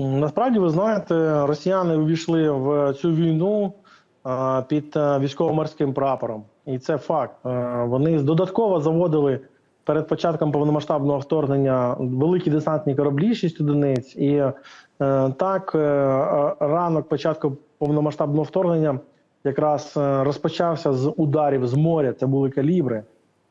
Насправді, ви знаєте, росіяни увійшли в цю війну під військово-морським прапором, і це факт. Е, Вони додатково заводили перед початком повномасштабного вторгнення великі десантні кораблі, 6 одиниць. І е, так, е, е, ранок початку повномасштабного вторгнення якраз е, розпочався з ударів з моря. Це були калібри.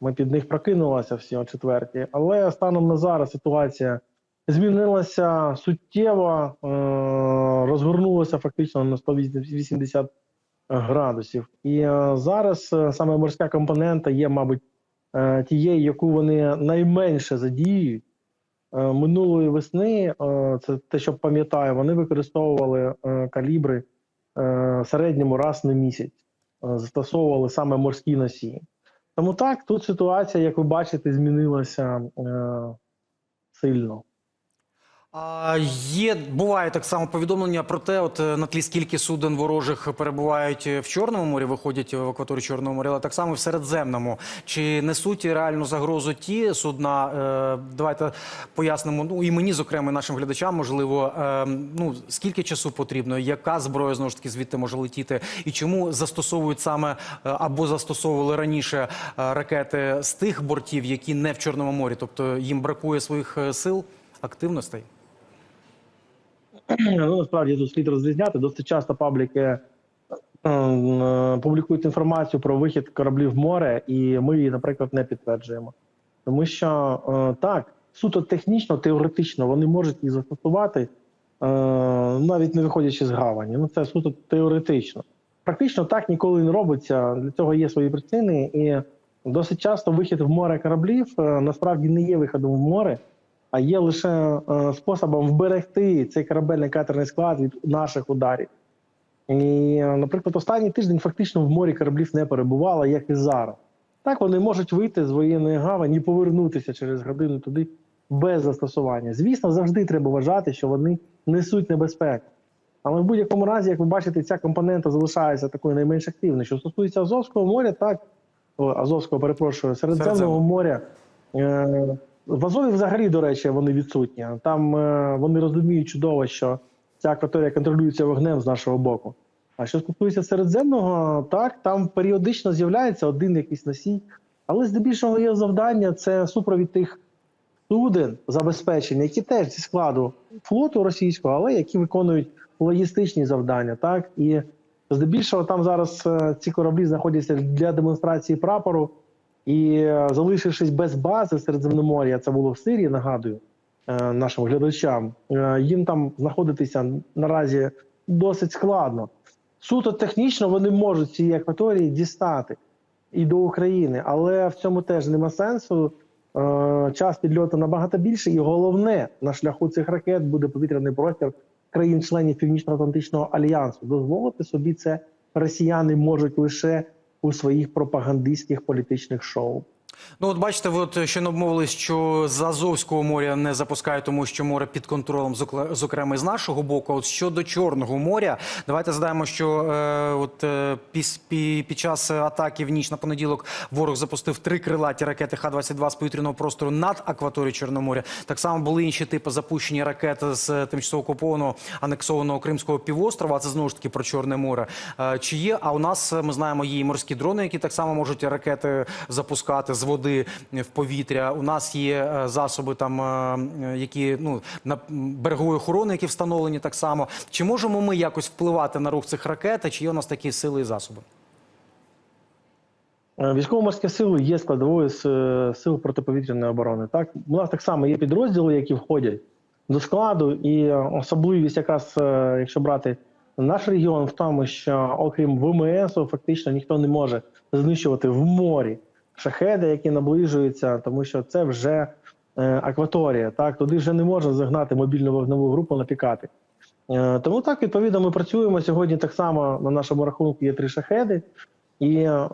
Ми під них прокинулися всі о четвертій. Але станом на зараз ситуація змінилася суттєво, е, розгорнулася фактично на 180 градусів. І е, зараз е, саме морська компонента є, мабуть, тією, яку вони найменше задіюють. Е, Минулої весни, це те, що пам'ятаю, вони використовували калібри в середньому раз на місяць, застосовували саме морські носії. Тому так, тут ситуація, як ви бачите, змінилася сильно. А є буває так само повідомлення про те, от е, на тлі скільки суден ворожих перебувають в Чорному морі, виходять в акваторію Чорного моря, але так само і в Середземному. Чи несуть реальну загрозу ті судна? Е, давайте пояснимо. Ну і мені, зокрема, і нашим глядачам, можливо, е, ну скільки часу потрібно, яка зброя знову ж таки звідти може летіти, і чому застосовують саме е, або застосовували раніше е, ракети з тих бортів, які не в Чорному морі, тобто їм бракує своїх е, сил, активностей. Ну, насправді тут слід розрізняти. Досить часто пабліки е, публікують інформацію про вихід кораблів в море, і ми її, наприклад, не підтверджуємо. Тому що е, так, суто технічно, теоретично вони можуть їх застосувати, е, навіть не виходячи з гавані. Ну це суто теоретично. Практично так ніколи не робиться. Для цього є свої причини, і досить часто вихід в море кораблів насправді не є виходом в море а є лише е, способом вберегти цей корабельний катерний склад від наших ударів. І, е, наприклад, останній тиждень фактично в морі кораблів не перебувало, як і зараз. Так вони можуть вийти з воєнної гавані і повернутися через годину туди без застосування. Звісно, завжди треба вважати, що вони несуть небезпеку. Але в будь-якому разі, як ви бачите, ця компонента залишається такою найменш активною. Що стосується Азовського моря, так Азовського, перепрошую, Середземного Середземного. моря. Е, в Азові взагалі, до речі, вони відсутні. Там е, вони розуміють чудово, що ця акваторія контролюється вогнем з нашого боку. А що стосується Середземного, так там періодично з'являється один якийсь носій, але здебільшого є завдання це супровід тих суден забезпечення, які теж зі складу флоту російського, але які виконують логістичні завдання. Так і здебільшого там зараз е, ці кораблі знаходяться для демонстрації прапору. І е, залишившись без бази Середземномор'я, це було в Сирії, нагадую е, нашим глядачам. е, Їм там знаходитися наразі досить складно. Суто технічно вони можуть ці акваторії дістати і до України, але в цьому теж нема сенсу. Час підльоту набагато більше, і головне на шляху цих ракет буде повітряний простір країн-членів Північно-Атлантичного альянсу. Дозволити собі це росіяни можуть лише у своїх пропагандистських політичних шоу. Ну, от бачите, ви от щойно обмовились, що з Азовського моря не запускають, тому що море під контролем, зокрема, з нашого боку. От щодо Чорного моря, давайте згадаємо, що е, от е, під час атаки в ніч на понеділок ворог запустив три крилаті ракети Х-22 з повітряного простору над акваторією Чорного моря. Так само були інші типи запущені ракети з тимчасово окупованого анексованого Кримського півострова. А це знову ж таки про Чорне море. Е, чи є? А у нас ми знаємо, є і морські дрони, які так само можуть ракети запускати з води в повітря. У нас є е, засоби, там е, які ну на берегової охорони, які встановлені так само. Чи можемо ми якось впливати на рух цих ракет? Чи є у нас такі сили і засоби? Е, Військово-морські сили є складовою з сил протиповітряної оборони. Так у нас так само є підрозділи, які входять до складу, і особливість, якраз якщо брати наш регіон, в тому, що окрім ВМС, фактично ніхто не може знищувати в морі шахеди, які наближуються, тому що це вже е, акваторія. Так туди вже не можна загнати мобільну вогневу групу напікати. Е, Тому так відповідно ми працюємо сьогодні. Так само на нашому рахунку є три шахеди. І е,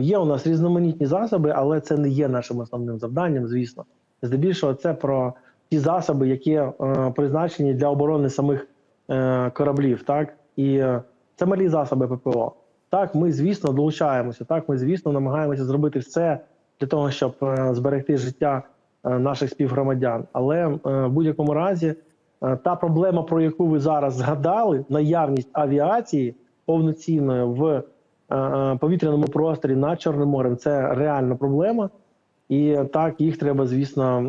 є у нас різноманітні засоби, але це не є нашим основним завданням, звісно. Здебільшого це про ті засоби, які е, призначені для оборони самих е, кораблів. Так і е, це малі засоби ППО. Так, ми звісно долучаємося. Так, ми звісно намагаємося зробити все для того, щоб е, зберегти життя е, наших співгромадян. Але е, в будь-якому разі та проблема, про яку ви зараз згадали, наявність авіації повноцінної в повітряному просторі над Чорним морем, це реальна проблема. І так, їх треба, звісно,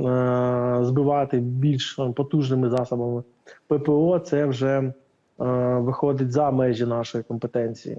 збивати більш потужними засобами. ППО це вже виходить за межі нашої компетенції.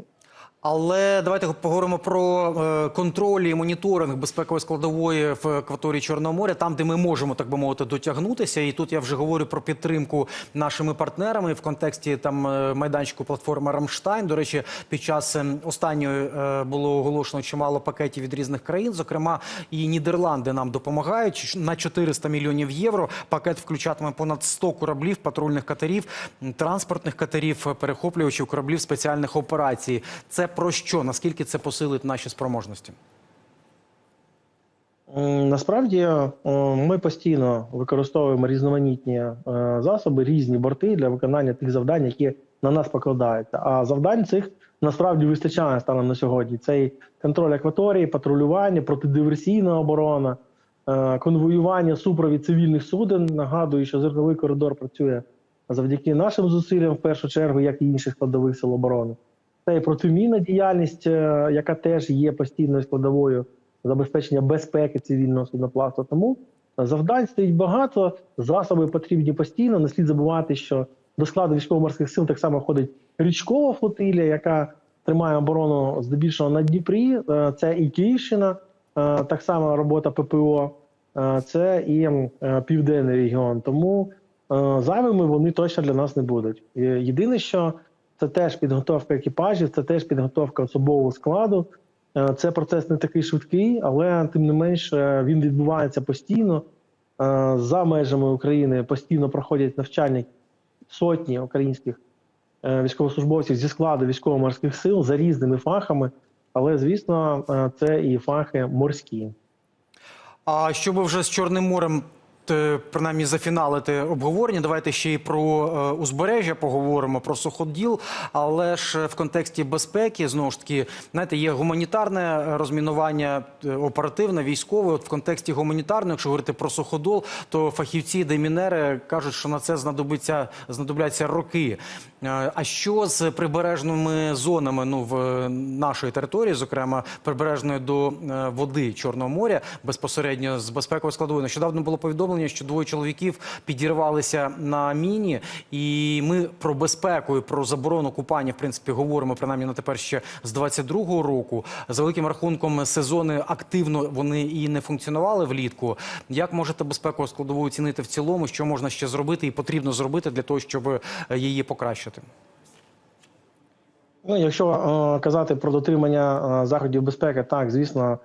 Але давайте поговоримо про е, контроль і моніторинг безпекової складової в акваторії Чорного моря, там, де ми можемо так би мовити дотягнутися. І тут я вже говорю про підтримку нашими партнерами в контексті там е, майданчику платформи Рамштайн. До речі, під час е, останньої е, було оголошено чимало пакетів від різних країн. Зокрема, і Нідерланди нам допомагають на 400 мільйонів євро. Пакет включатиме понад 100 кораблів, патрульних катерів, транспортних катерів, перехоплювачів кораблів спеціальних операцій. Це про що? Наскільки це посилить наші спроможності? Насправді е, ми постійно використовуємо різноманітні е, засоби, різні борти для виконання тих завдань, які на нас покладаються. А завдань цих насправді вистачає станом на сьогодні. Це і контроль акваторії, патрулювання, протидиверсійна оборона, е, конвоювання, супровід цивільних суден. Нагадую, що зерновий коридор працює завдяки нашим зусиллям, в першу чергу, як і інших складових сил оборони. Це і протимінна діяльність, е, яка теж є постійною складовою забезпечення безпеки цивільного судноплавства. Тому завдань стоїть багато, засоби потрібні постійно. Не слід забувати, що до складу військово-морських сил так само входить річкова флотилія, яка тримає оборону здебільшого на Дніпрі. Е, Це і Київщина, е, так само робота ППО, е, це і е, південний регіон. Тому е, зайвими вони точно для нас не будуть. Е, Єдине, що це теж підготовка екіпажів, це теж підготовка особового складу. Е, Це процес не такий швидкий, але тим не менш е, він відбувається постійно. Е, За межами України постійно проходять навчання сотні українських військовослужбовців зі складу військово-морських сил за різними фахами. Але звісно, це і фахи морські. А що щоб вже з Чорним морем. Т- Принаймні зафіналити обговорення. Давайте ще й про е, узбережжя поговоримо про суходіл. Але ж в контексті безпеки знову ж таки, знаєте, є гуманітарне розмінування е, оперативне, військове. От в контексті гуманітарного, якщо говорити про суходол, то фахівці демінери кажуть, що на це знадобиться знадобляться роки. Е, А що з прибережними зонами? Ну в е, нашої території, зокрема прибережної до е, води Чорного моря, безпосередньо з безпековою складовою. Нещодавно було повідомлення, що двоє чоловіків підірвалися на міні, і ми про безпеку і про заборону купання, в принципі, говоримо принаймні на тепер ще з 22-го року. За великим рахунком сезони активно вони і не функціонували влітку. Як можете безпекову складову оцінити в цілому? Що можна ще зробити і потрібно зробити для того, щоб е, її покращити? Ну, якщо е, казати про дотримання е, заходів безпеки, так звісно,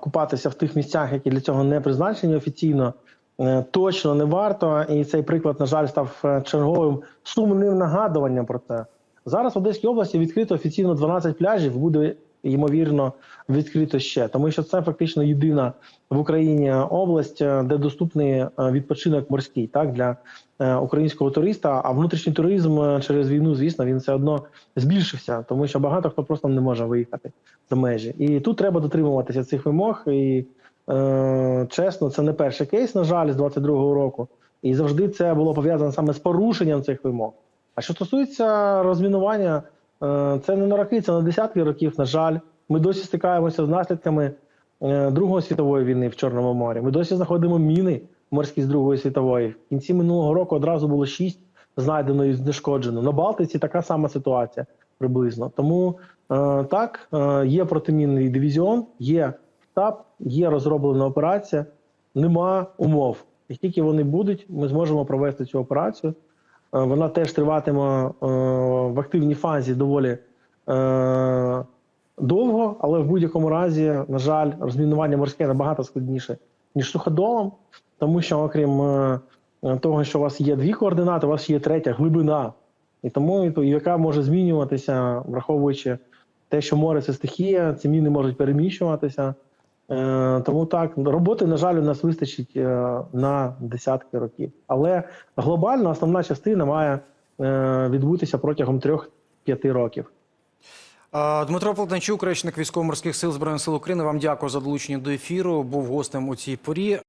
купатися в тих місцях, які для цього не призначені офіційно, е, точно не варто. І цей приклад, на жаль, став е, черговим сумним нагадуванням про це. Зараз в Одеській області відкрито офіційно 12 пляжів. Буде ймовірно відкрито ще, тому що це фактично єдина в Україні область, е, де доступний е, відпочинок морський, так для е, українського туриста. А внутрішній туризм через війну, звісно, він все одно збільшився, тому що багато хто просто не може виїхати за межі. І тут треба дотримуватися цих вимог. І е, чесно, це не перший кейс, на жаль, з 22-го року. І завжди це було пов'язано саме з порушенням цих вимог. А що стосується розмінування, це не на роки, це на десятки років. На жаль, ми досі стикаємося з наслідками е, Другої світової війни в Чорному морі. Ми досі знаходимо міни морські з Другої світової. В кінці минулого року одразу було шість знайдено і знешкоджено. На Балтиці така сама ситуація приблизно. Тому е, так, е, є протимінний дивізіон, є штаб, є розроблена операція, нема умов. Як тільки вони будуть, ми зможемо провести цю операцію. Е, Вона теж триватиме е, в активній фазі доволі е, довго, але в будь-якому разі, на жаль, розмінування морське набагато складніше, ніж суходолом, тому що, окрім того, що у вас є дві координати, у вас є третя глибина. І тому яка може змінюватися, враховуючи те, що море це стихія, ці міни можуть переміщуватися. Е, тому так, роботи, на жаль, у нас вистачить е, на десятки років. Але глобально основна частина має е, відбутися протягом 3-5 років. Дмитро Полтанчук, речник військово-морських сил збройних сил України. Вам дякую за долучення до ефіру. Був гостем у цій порі.